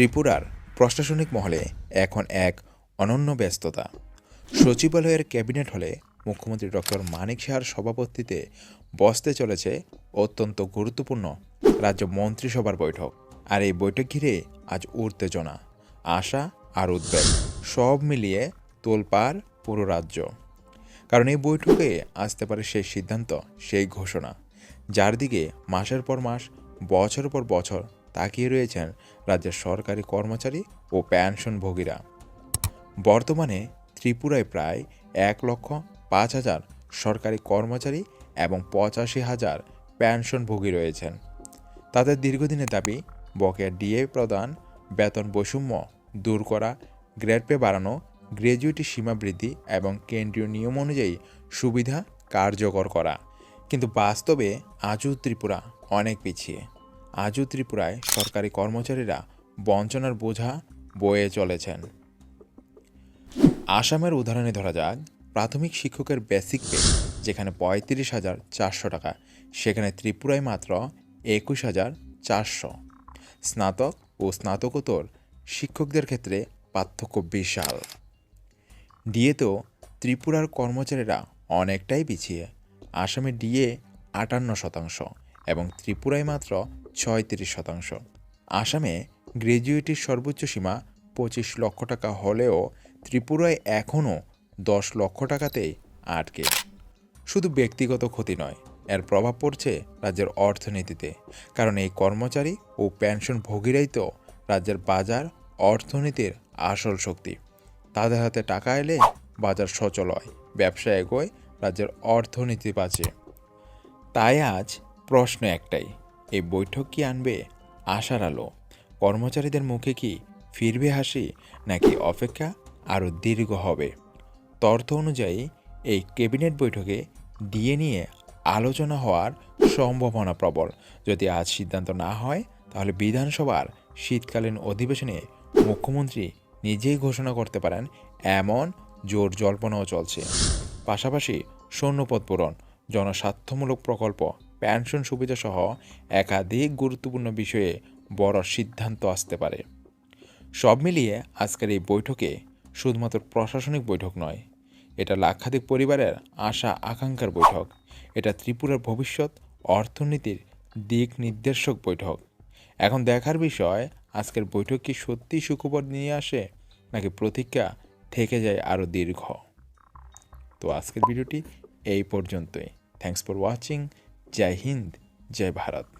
ত্রিপুরার প্রশাসনিক মহলে এখন এক অনন্য ব্যস্ততা। সচিবালয়ের ক্যাবিনেট হলে মুখ্যমন্ত্রী ডক্টর মানিক সাহার সভাপতিতে বসতে চলেছে অত্যন্ত গুরুত্বপূর্ণ রাজ্য মন্ত্রিসভার বৈঠক। আর এই বৈঠক ঘিরে আজ উত্তেজনা, আশা আর উদ্বেগ সব মিলিয়ে তোলপাড় পুরো রাজ্য। কারণ এই বৈঠকে আসতে পারে সেই সিদ্ধান্ত, সেই ঘোষণা, যার দিকে মাসের পর মাস বছর পর বছর তাকিয়ে রয়েছেন রাজ্যের সরকারি কর্মচারী ও পেনশনভোগীরা। বর্তমানে ত্রিপুরায় প্রায় এক লক্ষ পাঁচ হাজার সরকারি কর্মচারী এবং পঁচাশি হাজার পেনশনভোগী রয়েছেন। তাদের দীর্ঘদিনের দাবি, বকেয়া ডিএ প্রদান, বেতন বৈষম্য দূর করা, গ্রেড পে বাড়ানো গ্র্যাজুইটি সীমা বৃদ্ধি এবং কেন্দ্রীয় নিয়ম অনুযায়ী সুবিধা কার্যকর করা। কিন্তু বাস্তবে আজও ত্রিপুরা অনেক পিছিয়ে। আজও ত্রিপুরায় সরকারি কর্মচারীরা বঞ্চনার বোঝা বয়ে চলেছেন। আসামের উদাহরণে ধরা যাক, প্রাথমিক শিক্ষকের বেসিক পে, যেখানে পঁয়ত্রিশ হাজার চারশো টাকা, সেখানে ত্রিপুরায় মাত্র একুশ হাজার চারশো। স্নাতক ও স্নাতকোত্তর শিক্ষকদের ক্ষেত্রে পার্থক্য বিশাল। ডিএতেও ত্রিপুরার কর্মচারীরা অনেকটাই পিছিয়ে। আসামে ডিএ আটান্ন শতাংশ এবং ত্রিপুরায় মাত্র ছয়ত্রিশ শতাংশ। আসামে গ্র্যাজুয়েটির সর্বোচ্চ সীমা পঁচিশ লক্ষ টাকা হলেও ত্রিপুরায় এখনও দশ লক্ষ টাকাতেই আটকে। শুধু ব্যক্তিগত ক্ষতি নয়, এর প্রভাব পড়ছে রাজ্যের অর্থনীতিতে, কারণ এই কর্মচারী ও পেনশন ভোগীরাই তো রাজ্যের বাজার, অর্থনীতির আসল শক্তি। তাদের হাতে টাকা এলে বাজার সচল হয়, ব্যবসা এগোয়, রাজ্যের অর্থনীতি বাঁচে। তাই আজ প্রশ্ন একটাই এই বৈঠক কি আনবে? আশার আলো। কর্মচারীদের মুখে কি ফিরবে হাসি, নাকি অপেক্ষা আরও দীর্ঘ হবে? তথ্য অনুযায়ী এই ক্যাবিনেট বৈঠকে ডিএ নিয়ে আলোচনা হওয়ার সম্ভাবনা প্রবল। যদি আজ সিদ্ধান্ত না হয়, তাহলে বিধানসভার শীতকালীন অধিবেশনে মুখ্যমন্ত্রী নিজেই ঘোষণা করতে পারেন, এমন জোর জল্পনাও চলছে। পাশাপাশি সৈন্যপদ পূরণ, জনস্বার্থমূলক প্রকল্প পেনশন সুবিধা সহ একাধিক গুরুত্বপূর্ণ বিষয়ে বড় সিদ্ধান্ত আসতে পারে। সব মিলিয়ে আজকের এই বৈঠকে শুধুমাত্র প্রশাসনিক বৈঠক নয়, এটা লাক্ষাধিক পরিবারের আশা আকাঙ্ক্ষার বৈঠক, এটা ত্রিপুরার ভবিষ্যৎ অর্থনীতির দিক নির্দেশক বৈঠক। এখন দেখার বিষয়, আজকের বৈঠক কি সত্যি সুখবর নিয়ে আসে নাকি প্রতীক্ষা থেকে যায় আরও দীর্ঘ? তো আজকের ভিডিওটি এই পর্যন্তই। থ্যাংকস ফর ওয়াচিং जय हिंद जय भारत।